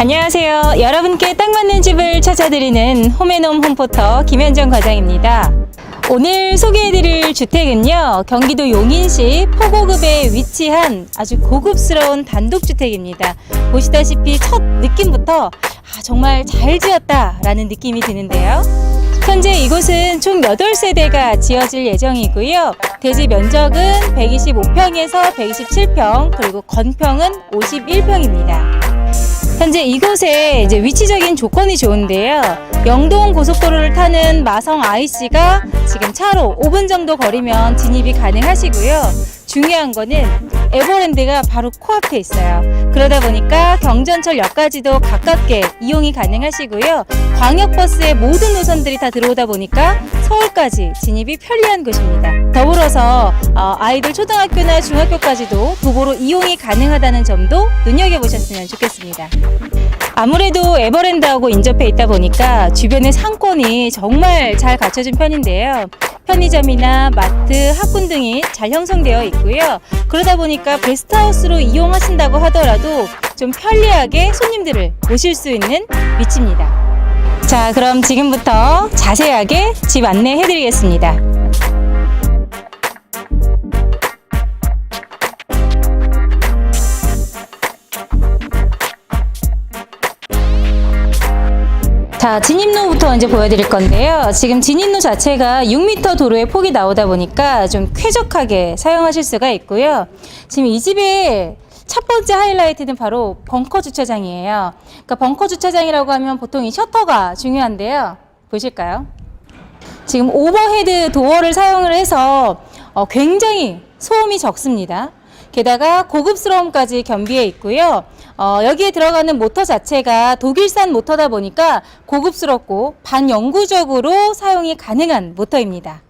안녕하세요. 여러분께 딱 맞는 집을 찾아드리는 홈앤홈 홈포터 김현정 과장입니다. 오늘 소개해드릴 주택은요, 경기도 용인시 포고급에 위치한 아주 고급스러운 단독주택입니다. 보시다시피 첫 느낌부터 아, 정말 잘 지었다라는 느낌이 드는데요. 현재 이곳은 총 8세대가 지어질 예정이고요. 대지 면적은 125평에서 127평, 그리고 건평은 51평입니다. 현재 이곳에 이제 위치적인 조건이 좋은데요. 영동 고속도로를 타는 마성 IC가 지금 차로 5분 정도 거리면 진입이 가능하시고요. 중요한 거는 에버랜드가 바로 코앞에 있어요. 그러다 보니까 경전철역까지도 가깝게 이용이 가능하시고요. 광역버스의 모든 노선들이 다 들어오다 보니까 서울까지 진입이 편리한 곳입니다. 더불어서 어, 아이들 초등학교나 중학교까지도 도보로 이용이 가능하다는 점도 눈여겨보셨으면 좋겠습니다. 아무래도 에버랜드하고 인접해 있다 보니까 주변의 상권이 정말 잘 갖춰진 편인데요. 편의점이나 마트, 학군 등이 잘 형성되어 있고요. 그러다 보니까 게스트하우스로 이용하신다고 하더라도 좀 편리하게 손님들을 모실 수 있는 위치입니다. 자, 그럼 지금부터 자세하게 집 안내해 드리겠습니다. 자, 진입로부터 이제 보여드릴 건데요. 지금 진입로 자체가 6m 도로의 폭이 나오다 보니까 좀 쾌적하게 사용하실 수가 있고요. 지금 이 집의 첫 번째 하이라이트는 바로 벙커 주차장이에요. 그러니까 벙커 주차장이라고 하면 보통 이 셔터가 중요한데요. 보실까요? 지금 오버헤드 도어를 사용을 해서 어, 굉장히 소음이 적습니다. 게다가 고급스러움까지 겸비해 있고요. 어, 여기에 들어가는 모터 자체가 독일산 모터다 보니까 고급스럽고 반영구적으로 사용이 가능한 모터입니다.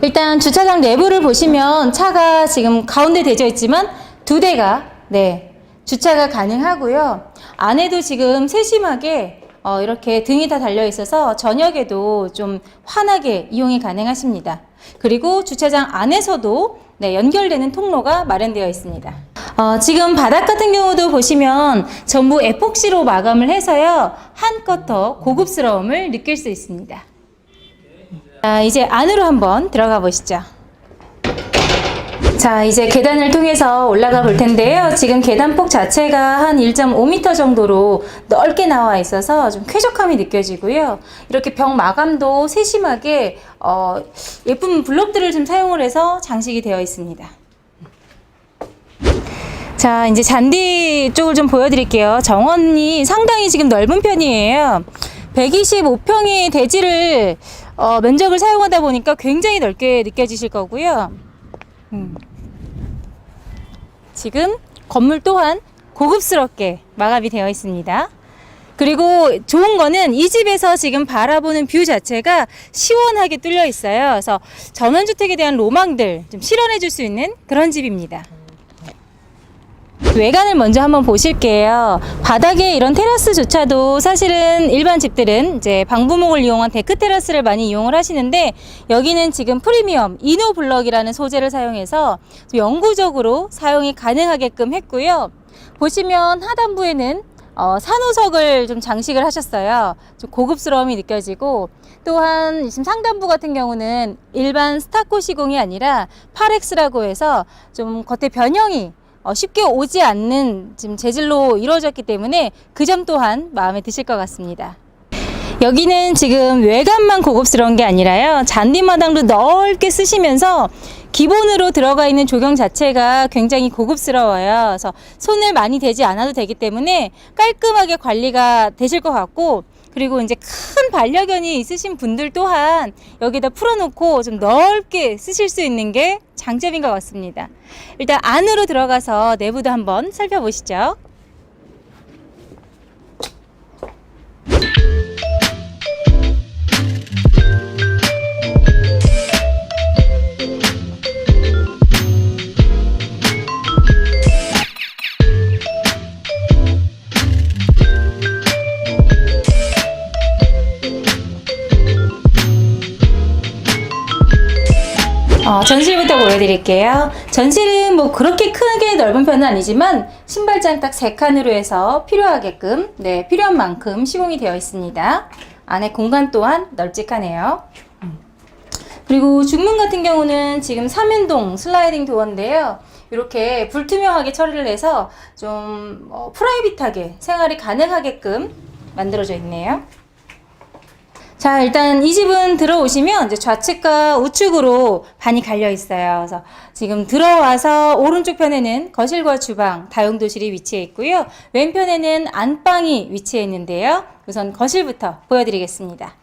일단 주차장 내부를 보시면 차가 지금 가운데 대져 있지만 두 대가 네 주차가 가능하고요. 안에도 지금 세심하게 어, 이렇게 등이 다 달려 있어서 저녁에도 좀 환하게 이용이 가능하십니다. 그리고 주차장 안에서도 네, 연결되는 통로가 마련되어 있습니다. 어, 지금 바닥 같은 경우도 보시면 전부 에폭시로 마감을 해서요 한껏 더 고급스러움을 느낄 수 있습니다. 자, 이제 안으로 한번 들어가 보시죠. 자, 이제 계단을 통해서 올라가 볼 텐데요. 지금 계단폭 자체가 한 1.5m 정도로 넓게 나와 있어서 좀 쾌적함이 느껴지고요. 이렇게 벽 마감도 세심하게 어, 예쁜 블록들을 좀 사용을 해서 장식이 되어 있습니다. 자, 이제 잔디 쪽을 좀 보여드릴게요. 정원이 상당히 지금 넓은 편이에요. 125평의 대지를 어, 면적을 사용하다 보니까 굉장히 넓게 느껴지실 거고요. 음. 지금 건물 또한 고급스럽게 마감이 되어 있습니다. 그리고 좋은 거는 이 집에서 지금 바라보는 뷰 자체가 시원하게 뚫려 있어요. 그래서 전원주택에 대한 로망들 좀 실현해 줄 수 있는 그런 집입니다. 외관을 먼저 한번 보실게요. 바닥에 이런 테라스조차도 사실은 일반 집들은 이제 방부목을 이용한 데크 테라스를 많이 이용을 하시는데 여기는 지금 프리미엄 이노 블럭이라는 소재를 사용해서 좀 영구적으로 사용이 가능하게끔 했고요. 보시면 하단부에는 어, 산호석을 좀 장식을 하셨어요. 좀 고급스러움이 느껴지고 또한 지금 상단부 같은 경우는 일반 스타코 시공이 아니라 파렉스라고 해서 좀 겉에 변형이 어, 쉽게 오지 않는 지금 재질로 이루어졌기 때문에 그 점 또한 마음에 드실 것 같습니다. 여기는 지금 외관만 고급스러운 게 아니라요. 잔디마당도 넓게 쓰시면서 기본으로 들어가 있는 조경 자체가 굉장히 고급스러워요. 그래서 손을 많이 대지 않아도 되기 때문에 깔끔하게 관리가 되실 것 같고 그리고 이제 큰 반려견이 있으신 분들 또한 여기다 풀어놓고 좀 넓게 쓰실 수 있는 게 장점인 것 같습니다. 일단 안으로 들어가서 내부도 한번 살펴보시죠. 전실부터 또 보여드릴게요. 전실은 뭐 그렇게 크게 넓은 편은 아니지만 신발장 딱세 칸으로 해서 필요하게끔 네 필요한 만큼 시공이 되어 있습니다. 안에 공간 또한 널찍하네요. 음. 그리고 중문 같은 경우는 지금 3연동 슬라이딩 도어인데요. 이렇게 불투명하게 처리를 해서 좀 어, 프라이빗하게 생활이 가능하게끔 만들어져 있네요. 자, 일단 이 집은 들어오시면 이제 좌측과 우측으로 반이 갈려 있어요. 그래서 지금 들어와서 오른쪽 편에는 거실과 주방, 다용도실이 위치해 있고요. 왼편에는 안방이 위치해 있는데요. 우선 거실부터 보여드리겠습니다.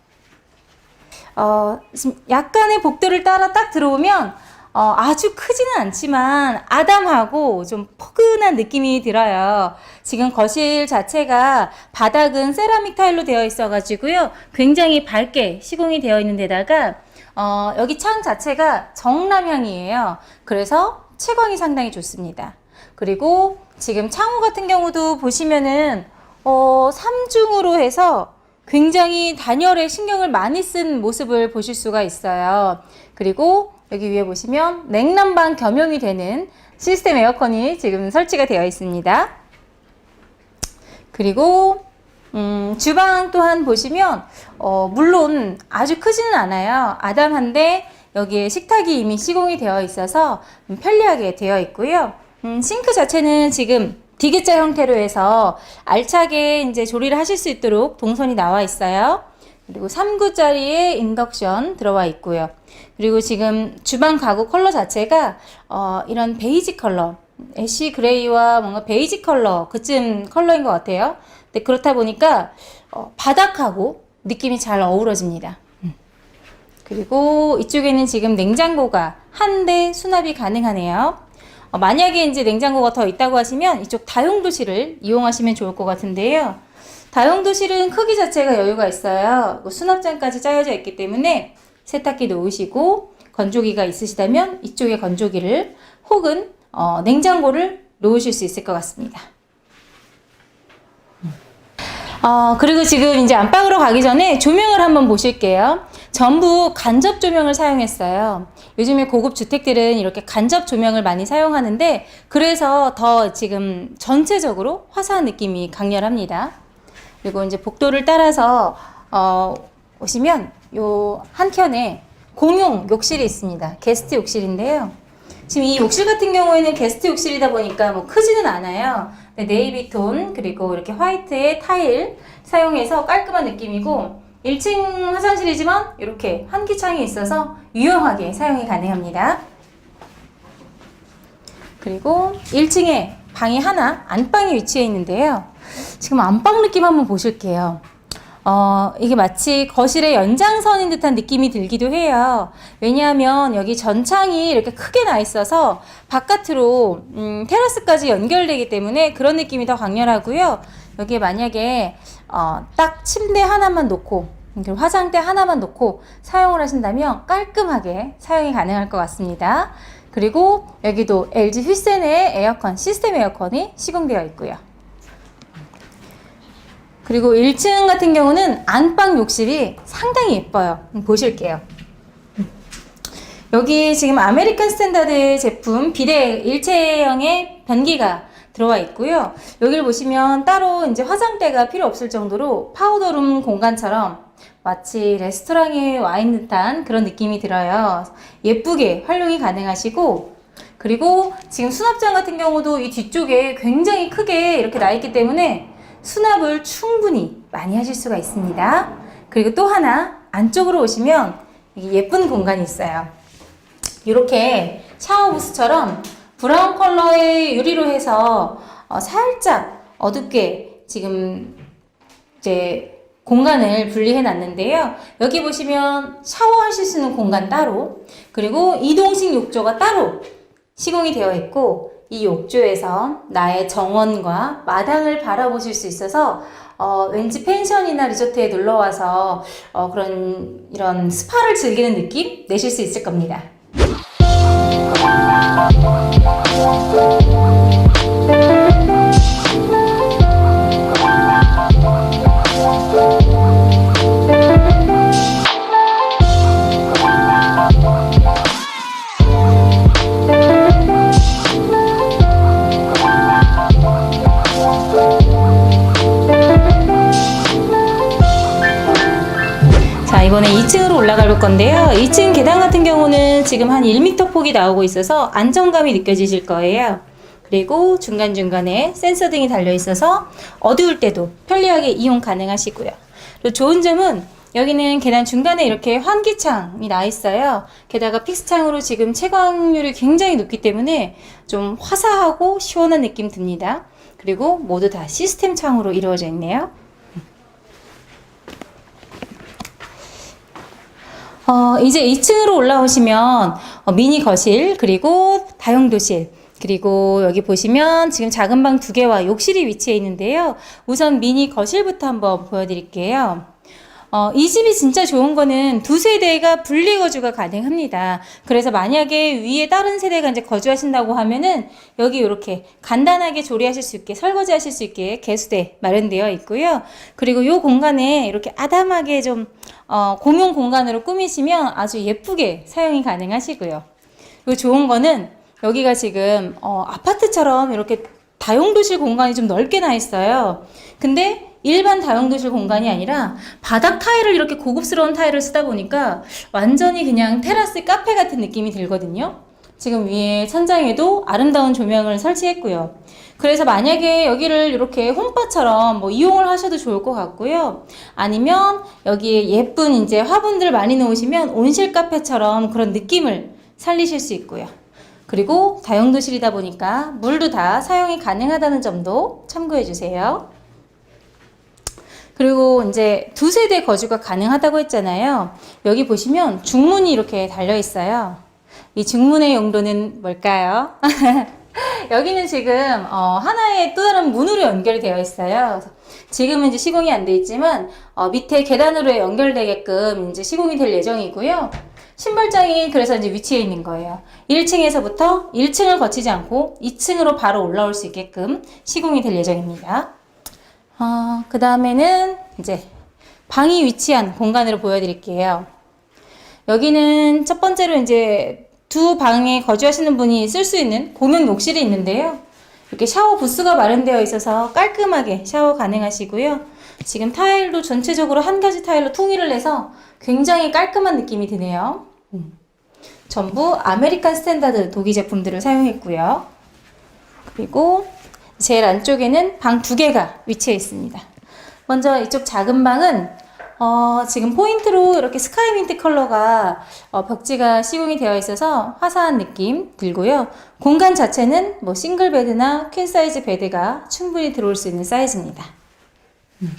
어, 지금 약간의 복도를 따라 딱 들어오면 어, 아주 크지는 않지만 아담하고 좀 포근한 느낌이 들어요. 지금 거실 자체가 바닥은 세라믹 타일로 되어 있어가지고요. 굉장히 밝게 시공이 되어 있는 데다가 어, 여기 창 자체가 정남향이에요. 그래서 채광이 상당히 좋습니다. 그리고 지금 창호 같은 경우도 보시면은 어, 3중으로 해서 굉장히 단열에 신경을 많이 쓴 모습을 보실 수가 있어요. 그리고 여기 위에 보시면 냉난방 겸용이 되는 시스템 에어컨이 지금 설치가 되어 있습니다. 그리고 음, 주방 또한 보시면 어, 물론 아주 크지는 않아요. 아담한데 여기에 식탁이 이미 시공이 되어 있어서 음, 편리하게 되어 있고요. 음, 싱크 자체는 지금 디귿자 형태로 해서 알차게 이제 조리를 하실 수 있도록 동선이 나와 있어요. 그리고 3구짜리의 인덕션 들어와 있고요. 그리고 지금 주방 가구 컬러 자체가 어, 이런 베이지 컬러, 애쉬 그레이와 뭔가 베이지 컬러 그쯤 컬러인 것 같아요. 근데 그렇다 보니까 어, 바닥하고 느낌이 잘 어우러집니다. 음. 그리고 이쪽에는 지금 냉장고가 한 대 수납이 가능하네요. 어, 만약에 이제 냉장고가 더 있다고 하시면 이쪽 다용도실을 이용하시면 좋을 것 같은데요. 다용도실은 크기 자체가 여유가 있어요. 수납장까지 짜여져 있기 때문에 세탁기 놓으시고 건조기가 있으시다면 이쪽에 건조기를 혹은 어, 냉장고를 놓으실 수 있을 것 같습니다. 어, 그리고 지금 이제 안방으로 가기 전에 조명을 한번 보실게요. 전부 간접 조명을 사용했어요. 요즘에 고급 주택들은 이렇게 간접 조명을 많이 사용하는데 그래서 더 지금 전체적으로 화사한 느낌이 강렬합니다. 그리고 이제 복도를 따라서 어, 오시면 요 한켠에 공용 욕실이 있습니다. 게스트 욕실인데요. 지금 이 욕실 같은 경우에는 게스트 욕실이다 보니까 뭐 크지는 않아요. 네이비 톤 그리고 이렇게 화이트의 타일 사용해서 깔끔한 느낌이고 1층 화장실이지만 이렇게 환기창이 있어서 유용하게 사용이 가능합니다. 그리고 1층에 방이 하나 안방이 위치해 있는데요. 지금 안방 느낌 한번 보실게요. 어, 이게 마치 거실의 연장선인 듯한 느낌이 들기도 해요. 왜냐하면 여기 전창이 이렇게 크게 나 있어서 바깥으로 음, 테라스까지 연결되기 때문에 그런 느낌이 더 강렬하고요. 여기에 만약에 어, 딱 침대 하나만 놓고 화장대 하나만 놓고 사용을 하신다면 깔끔하게 사용이 가능할 것 같습니다. 그리고 여기도 LG 휘센의 에어컨, 시스템 에어컨이 시공되어 있고요. 그리고 1층 같은 경우는 안방 욕실이 상당히 예뻐요. 보실게요. 여기 지금 아메리칸 스탠다드 제품 비대 일체형의 변기가 들어와 있고요. 여기를 보시면 따로 이제 화장대가 필요 없을 정도로 파우더룸 공간처럼 마치 레스토랑에 와 있는 듯한 그런 느낌이 들어요. 예쁘게 활용이 가능하시고 그리고 지금 수납장 같은 경우도 이 뒤쪽에 굉장히 크게 이렇게 나 있기 때문에 수납을 충분히 많이 하실 수가 있습니다. 그리고 또 하나 안쪽으로 오시면 예쁜 공간이 있어요. 이렇게 샤워 부스처럼 브라운 컬러의 유리로 해서 어, 살짝 어둡게 지금 이제 공간을 분리해 놨는데요. 여기 보시면 샤워하실 수 있는 공간 따로 그리고 이동식 욕조가 따로 시공이 되어 있고 이 욕조에서 나의 정원과 마당을 바라보실 수 있어서 어, 왠지 펜션이나 리조트에 놀러 와서 어, 그런 이런 스파를 즐기는 느낌 내실 수 있을 겁니다. 나올 건데요. 2층 계단 같은 경우는 지금 한 1m 폭이 나오고 있어서 안정감이 느껴지실 거예요. 그리고 중간중간에 센서 등이 달려 있어서 어두울 때도 편리하게 이용 가능하시고요. 그리고 좋은 점은 여기는 계단 중간에 이렇게 환기창이 나 있어요. 게다가 픽스창으로 지금 채광률이 굉장히 높기 때문에 좀 화사하고 시원한 느낌 듭니다. 그리고 모두 다 시스템 창으로 이루어져 있네요. 어, 이제 2층으로 올라오시면 어, 미니 거실 그리고 다용도실 그리고 여기 보시면 지금 작은 방 두 개와 욕실이 위치해 있는데요. 우선 미니 거실부터 한번 보여드릴게요. 어, 이 집이 진짜 좋은 거는 두 세대가 분리 거주가 가능합니다. 그래서 만약에 위에 다른 세대가 이제 거주하신다고 하면은 여기 이렇게 간단하게 조리하실 수 있게 설거지 하실 수 있게 개수대 마련되어 있고요. 그리고 이 공간에 이렇게 아담하게 좀 어, 공용 공간으로 꾸미시면 아주 예쁘게 사용이 가능하시고요. 그리고 좋은 거는 여기가 지금 어, 아파트처럼 이렇게 다용도실 공간이 좀 넓게 나 있어요. 근데 일반 다용도실 공간이 아니라 바닥 타일을 이렇게 고급스러운 타일을 쓰다 보니까 완전히 그냥 테라스 카페 같은 느낌이 들거든요. 지금 위에 천장에도 아름다운 조명을 설치했고요. 그래서 만약에 여기를 이렇게 홈바처럼 뭐 이용을 하셔도 좋을 것 같고요. 아니면 여기에 예쁜 이제 화분들 많이 놓으시면 온실 카페처럼 그런 느낌을 살리실 수 있고요. 그리고 다용도실이다 보니까 물도 다 사용이 가능하다는 점도 참고해 주세요. 그리고 이제 두 세대 거주가 가능하다고 했잖아요. 여기 보시면 중문이 이렇게 달려 있어요. 이 중문의 용도는 뭘까요? 여기는 지금 어, 하나의 또 다른 문으로 연결되어 있어요. 지금은 이제 시공이 안 돼 있지만 어, 밑에 계단으로 연결되게끔 이제 시공이 될 예정이고요. 신발장이 그래서 이제 위치해 있는 거예요. 1층에서부터 1층을 거치지 않고 2층으로 바로 올라올 수 있게끔 시공이 될 예정입니다. 어, 그 다음에는 이제 방이 위치한 공간으로 보여드릴게요. 여기는 첫 번째로 이제 두 방에 거주하시는 분이 쓸 수 있는 공용 욕실이 있는데요. 이렇게 샤워 부스가 마련되어 있어서 깔끔하게 샤워 가능하시고요. 지금 타일도 전체적으로 한 가지 타일로 통일을 해서 굉장히 깔끔한 느낌이 드네요. 음. 전부 아메리칸 스탠다드 독일 제품들을 사용했고요. 그리고 제일 안쪽에는 방 두 개가 위치해 있습니다. 먼저 이쪽 작은 방은 어, 지금 포인트로 이렇게 스카이 민트 컬러가 어, 벽지가 시공이 되어 있어서 화사한 느낌 들고요. 공간 자체는 뭐 싱글 베드나 퀸 사이즈 베드가 충분히 들어올 수 있는 사이즈입니다. 음.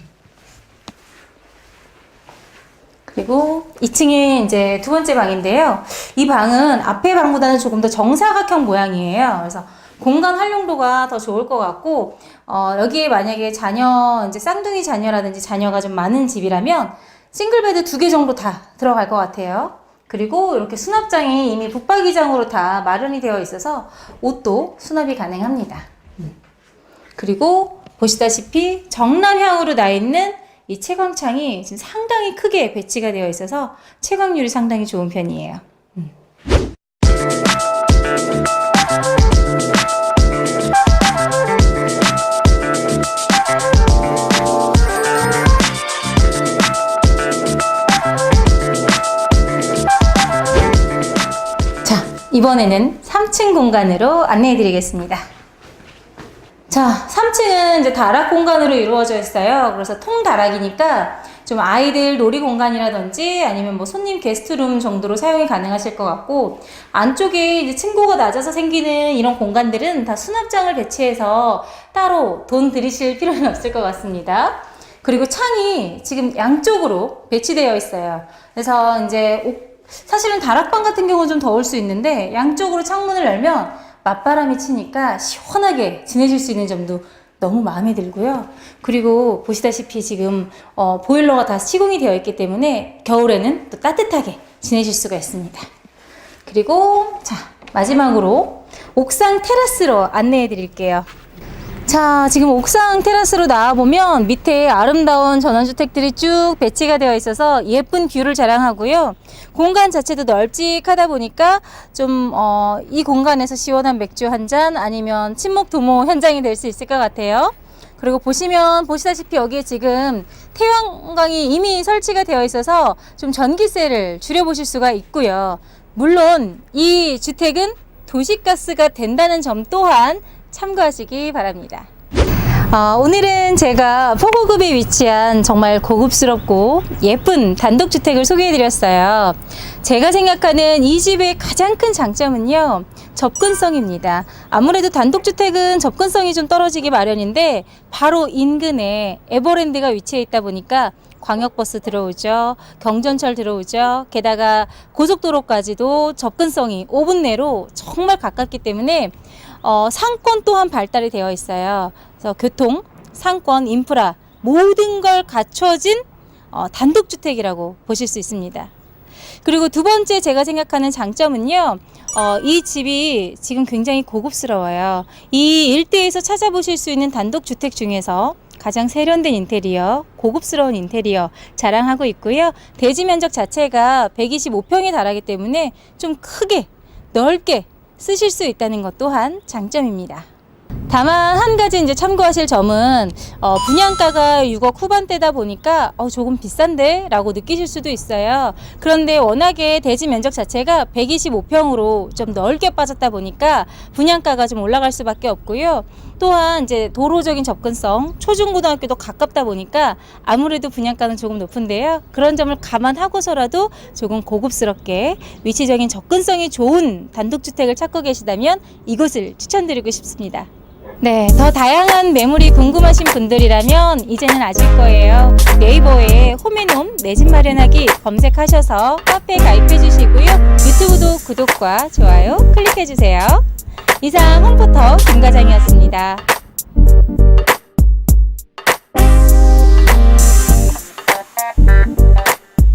그리고 2층에 이제 두 번째 방인데요. 이 방은 앞에 방보다는 조금 더 정사각형 모양이에요. 그래서 공간 활용도가 더 좋을 것 같고, 어, 여기에 만약에 자녀, 이제 쌍둥이 자녀라든지 자녀가 좀 많은 집이라면 싱글베드 두 개 정도 다 들어갈 것 같아요. 그리고 이렇게 수납장이 이미 붙박이장으로 다 마련이 되어 있어서 옷도 수납이 가능합니다. 음. 그리고 보시다시피 정남향으로 나 있는 이 채광창이 지금 상당히 크게 배치가 되어 있어서 채광률이 상당히 좋은 편이에요. 이번에는 3층 공간으로 안내해 드리겠습니다. 자, 3층은 이제 다락 공간으로 이루어져 있어요. 그래서 통 다락이니까 좀 아이들 놀이 공간이라든지 아니면 뭐 손님 게스트룸 정도로 사용이 가능하실 것 같고 안쪽에 이제 층고가 낮아서 생기는 이런 공간들은 다 수납장을 배치해서 따로 돈 들이실 필요는 없을 것 같습니다. 그리고 창이 지금 양쪽으로 배치되어 있어요. 그래서 이제 옥- 사실은 다락방 같은 경우는 좀 더울 수 있는데 양쪽으로 창문을 열면 맞바람이 치니까 시원하게 지내실 수 있는 점도 너무 마음에 들고요. 그리고 보시다시피 지금 어, 보일러가 다 시공이 되어 있기 때문에 겨울에는 또 따뜻하게 지내실 수가 있습니다. 그리고 자 마지막으로 옥상 테라스로 안내해 드릴게요. 자, 지금 옥상 테라스로 나와보면 밑에 아름다운 전원주택들이 쭉 배치가 되어 있어서 예쁜 뷰를 자랑하고요. 공간 자체도 널찍하다 보니까 좀, 어, 이 공간에서 시원한 맥주 한 잔 아니면 친목 도모 현장이 될 수 있을 것 같아요. 그리고 보시면 보시다시피 여기에 지금 태양광이 이미 설치가 되어 있어서 좀 전기세를 줄여 보실 수가 있고요. 물론 이 주택은 도시가스가 된다는 점 또한 참고하시기 바랍니다. 어, 오늘은 제가 포고급에 위치한 정말 고급스럽고 예쁜 단독주택을 소개해드렸어요. 제가 생각하는 이 집의 가장 큰 장점은요, 접근성입니다. 아무래도 단독주택은 접근성이 좀 떨어지기 마련인데, 바로 인근에 에버랜드가 위치해 있다 보니까 광역버스 들어오죠. 경전철 들어오죠. 게다가 고속도로까지도 접근성이 5분 내로 정말 가깝기 때문에 어, 상권 또한 발달이 되어 있어요. 그래서 교통, 상권, 인프라 모든 걸 갖춰진 어, 단독주택이라고 보실 수 있습니다. 그리고 두 번째 제가 생각하는 장점은요, 어, 이 집이 지금 굉장히 고급스러워요. 이 일대에서 찾아보실 수 있는 단독주택 중에서 가장 세련된 인테리어, 고급스러운 인테리어 자랑하고 있고요. 대지 면적 자체가 125평에 달하기 때문에 좀 크게, 넓게 쓰실 수 있다는 것 또한 장점입니다. 다만 한 가지 이제 참고하실 점은 어, 분양가가 6억 후반대다 보니까 어, 조금 비싼데 라고 느끼실 수도 있어요. 그런데 워낙에 대지 면적 자체가 125평으로 좀 넓게 빠졌다 보니까 분양가가 좀 올라갈 수밖에 없고요. 또한 이제 도로적인 접근성, 초중고등학교도 가깝다 보니까 아무래도 분양가는 조금 높은데요. 그런 점을 감안하고서라도 조금 고급스럽게 위치적인 접근성이 좋은 단독주택을 찾고 계시다면 이곳을 추천드리고 싶습니다. 네, 더 다양한 매물이 궁금하신 분들이라면 이제는 아실 거예요. 네이버에 홈앤홈 내 집 마련하기 검색하셔서 카페에 가입해 주시고요. 유튜브도 구독과 좋아요 클릭해 주세요. 이상 홈포터 김과장이었습니다.